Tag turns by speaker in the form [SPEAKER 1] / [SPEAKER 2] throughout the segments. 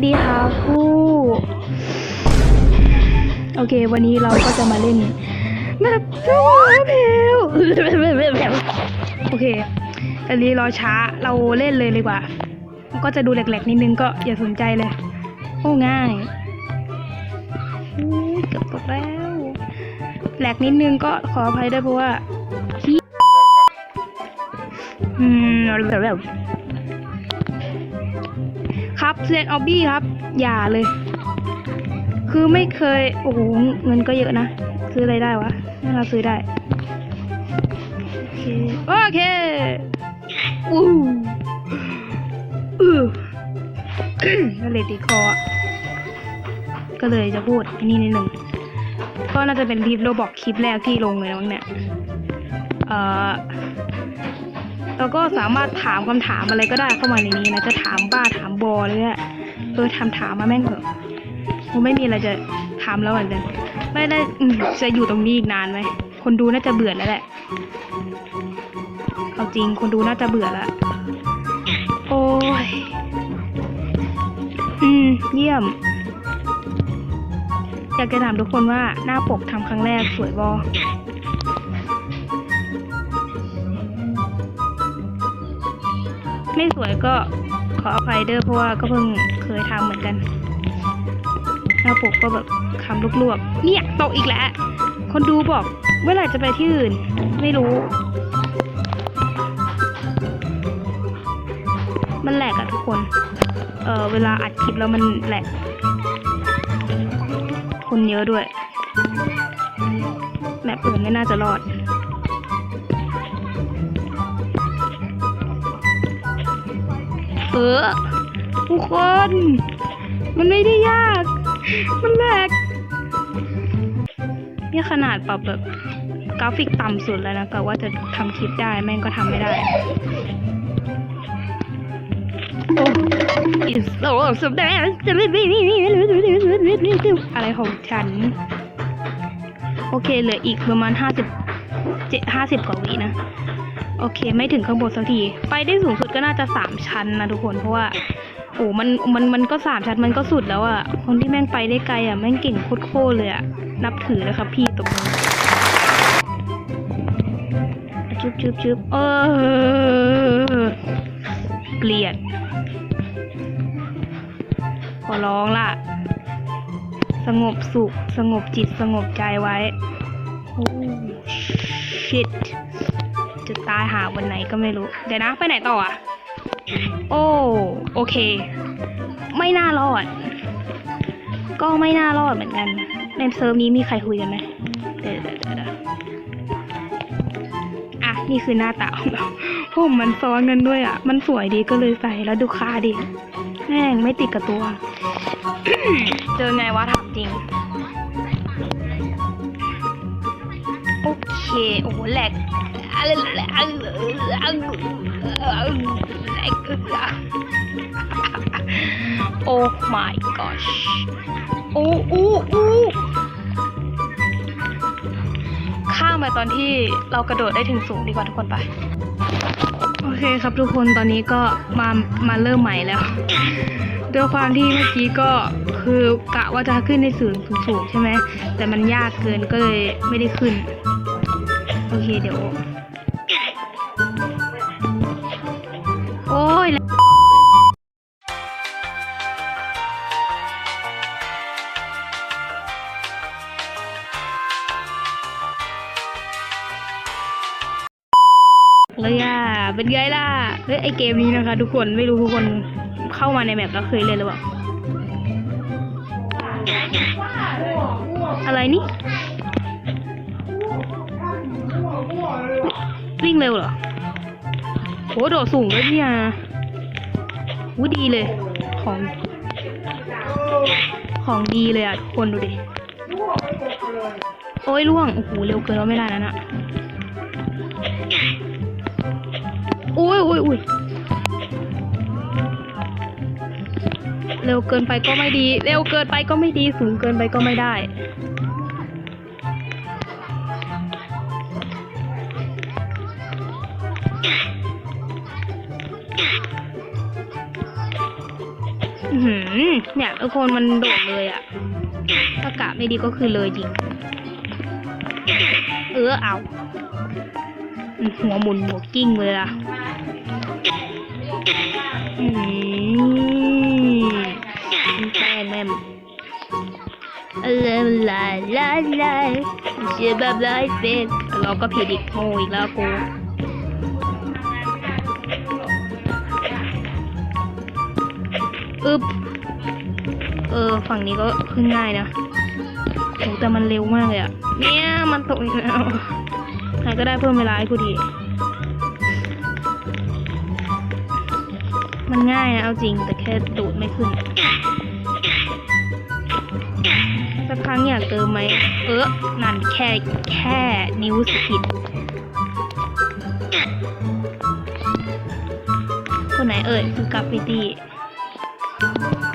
[SPEAKER 1] วัสดีค่ะผู้ โอเค วันนี้เราก็จะมาเล่นแบบสวาเพลโอเค อันนี้รอช้าเราเล่นเลยดีกว่า ก็จะดูแหลกๆนิดนึงก็อย่าสนใจเลย โอ้ง่ายอุ๊ยเกือบตกแล้ว แหลกนิดนึงก็ขออภัยด้วยเพราะว่าอืมแบบ ครับเซนออบบี้ครับ อย่าเลย คือไม่เคย โอ้โห เงินก็เยอะนะ ซื้ออะไรได้วะน่าเราซื้อได้ โอเค โอเคอู้อือก็เลยติดคออะก็เลยจะพูดอันนี้นิดหนึ่ง ก็น่าจะเป็นคลิปโรบอกคลิปแรกที่ลงเลยนะมั้งเนี่ย เอ่อ แล้วก็สามารถถามคำถามอะไรก็ได้เข้ามาในนี้นะจะถามบ้าถามบอเลยอะเออถามถามมาแม่งเถอะผมไม่มีอะไรจะถามแล้วเหมือนกันไม่ได้จะอยู่ตรงนี้อีกนานไหมคนดูน่าจะเบื่อแล้วแหละเอาจริงคนดูน่าจะเบื่อแล้วโอ้ยอืม เยี่ยม อยากจะถามทุกคนว่าหน้าปกทำครั้งแรกสวยบอ ไม่สวยก็ขออภัยเด้อเพราะว่าก็เพิ่งเคยทำเหมือนกันหน้าปกก็แบบคำลวกๆเนี่ยตกอีกแล้ว คนดูบอกเมื่อไหร่จะไปที่อื่น ไม่รู้ มันแหลกอะทุกคน เออเวลาอัดคลิปแล้วมันแหลก คนเยอะด้วยแบบอื่นไม่น่าจะรอด ออทุกคน มันไม่ได้ยาก มันแหลกนี่ขนาดปรับแบบกราฟิกต่ำสุดแล้วนะกะว่าจะทำคลิปได้แม่งก็ทำไม่ได้โอ้ it's so so bad อะไรของฉัน โอเคเหลืออีกประมาณห้าสิบเจ็ดห้าสิบกว่าวินะ โอเค ไม่ถึงข้างบนสักที ไปได้สูงสุดก็น่าจะสามชั้นนะทุกคนเพราะว่าโอ้มันมันมันก็สามชั้นมันก็สุดแล้วอะคนที่แม่งไปได้ไกลอะแม่งเก่งโคตรๆเลยอะนับถือเลยครับพี่ตรงนี้จุ๊บจุ๊บจุ๊บเออเกลียดขอร้องล่ะ สงบสุข สงบจิตสงบใจไว้ โอ้ shit จะตายหาวันไหนก็ไม่รู้ เดี๋ยวนะ ไปไหนต่ออะ โอ้ โอเค ไม่น่ารอด ก็ไม่น่ารอดเหมือนกันในเซิร์ฟนี้มีใครคุยกันไหมเดี๋ยวเดี๋ยวเดี๋ยวอะ นี่คือหน้าตาของเราผมมันซ้อนกันด้วยอะ มันสวยดีก็เลยใส่แล้วดูค่าดิแม่งไม่ติดกับตัว เจอไงวะถามจริง เคโอ้โหแหลกอะไรแหลกโอ้ my gosh โอ้โอู้อู้ข้ามไปตอนที่เรากระโดดได้ถึงสูงดีกว่าทุกคนไป โอเคครับทุกคนตอนนี้ก็มามาเริ่มใหม่แล้วด้วยความที่เมื่อกี้ก็คือกะว่าจะขึ้นในสูงสูงใช่ไหมแต่มันยากเกินก็เลยไม่ได้ขึ้น โอเคเดี๋ยว โอ้ยเลยอะ เป็นไงล่ะ เฮ้ยไอเกมนี้นะคะ ทุกคนไม่รู้ทุกคนเข้ามาในแมปแล้วเคยเล่นหรือเปล่า อะไรนี่ วิ่งเร็วเหรอโหโดดสูงด้วยเนี่ยวูดีเลย ของ ของดีเลยอะทุกคนดูดิ โอ้ยล่วง โอ้โห เร็วเกินว่าไม่ได้นั่นอะอุ้ยอุ้ยอุ้ยเร็วเกินไปก็ไม่ดี เร็วเกินไปก็ไม่ดี สูงเกินไปก็ไม่ได้ หือเนี่ยทุกคนมันโดดเลยอะถ้ากะไม่ดีก็คือเลยจริง เออเอา หัวหมุนหัวกิ้งเลยล่ะอืมแม่แม่มลาลาลาลาเชื่อแบบไรเป็นเราก็ผิดอีกโง่อีกแล้วกู อึบเออ ฝั่งนี้ก็ขึ้นง่ายนะโหแต่มันเร็วมากเลยอะเนี่ยมันตกอีกแล้ว ใครก็ได้เพิ่มเวลาให้กูดี มันง่ายนะเอาจริงแต่แค่ดูดไม่ขึ้น สักครั้งอยากเติมไหม เออ นั่นแค่แค่นิ้วสกิดคนไหนเอ่ยคือกราฟฟิตี้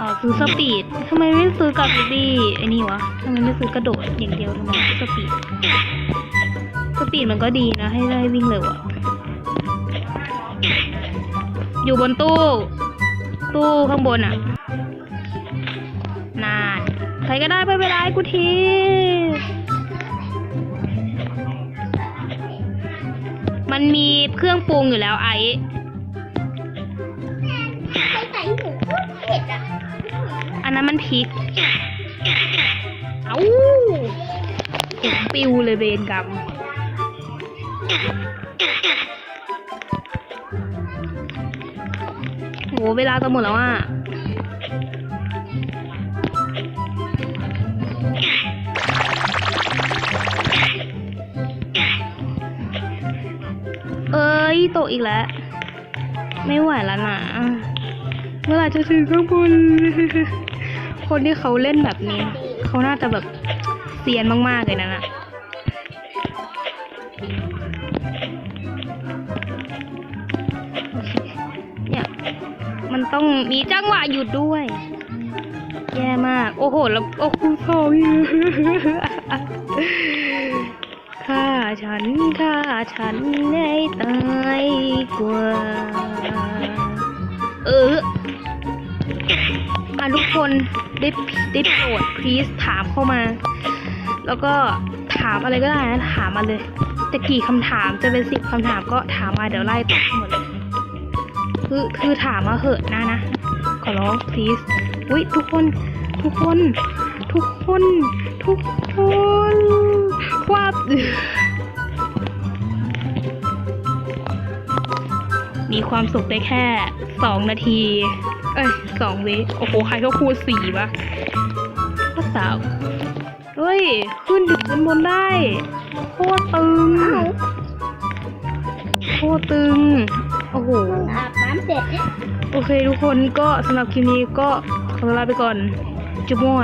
[SPEAKER 1] อ๋อซื้อสปีดทำไมไม่ซื้อกราฟฟิตี้ไอ้นี่วะทำไมไม่ซื้อกระโดดอย่างเดียวทำไมซื้อสปีดสปีดมันก็ดีนะ ให้ได้วิ่งเร็วอะอยู่บนตู้ ตู้ข้างบนอะนานใครก็ได้ไปเวลากูทีมันมีเครื่องปรุงอยู่แล้วไอ้ นนั้นมันพริก เอ้าผมปิวเลยเบนกรรมโหเวลาจะหมดแล้วอะเอ้ยตกอีกแล้ว ไม่ไหวแล้วนะ เมื่อไหร่จะถึงข้างบน คนที่เขาเล่นแบบนี้ เขาน่าจะแบบเซียนมาก ๆ เลยนะน่ะเนี่ยมันต้องมีจังหวะหยุดด้วย แย่มาก โอ้โห แล้วโอ้คุณพ่อพี่ฆ่าฉันฆ่าฉันให้ตายกว่าเอออะทุกคน ได้ได้โปรด please ถามเข้ามา แล้วก็ถามอะไรก็ได้นะ ถามมาเลยแต่กี่คำถามจะเป็นสิบคำถามก็ถามมาเดี๋ยวไล่ตอบหมดเลย คือคือถามมาเหอะนะนะ ขอร้อง please อุ้ยทุกคนทุกคน ทุกคน ทุกคนว่า มีความสุขได้แค่สองนาที เอ้ยสองวิโอ้โห ใครเขาคูณสี่วะภาษาวเฮ้ย ขึ้นถึงบนบนได้ โคตรตึง โคตรตึง โอ้โห
[SPEAKER 2] อาบน้ำเสร็จ
[SPEAKER 1] โอเคทุกคนก็สำหรับคลิปนี้ก็ขอลาไปก่อน จุ๊บมั่ว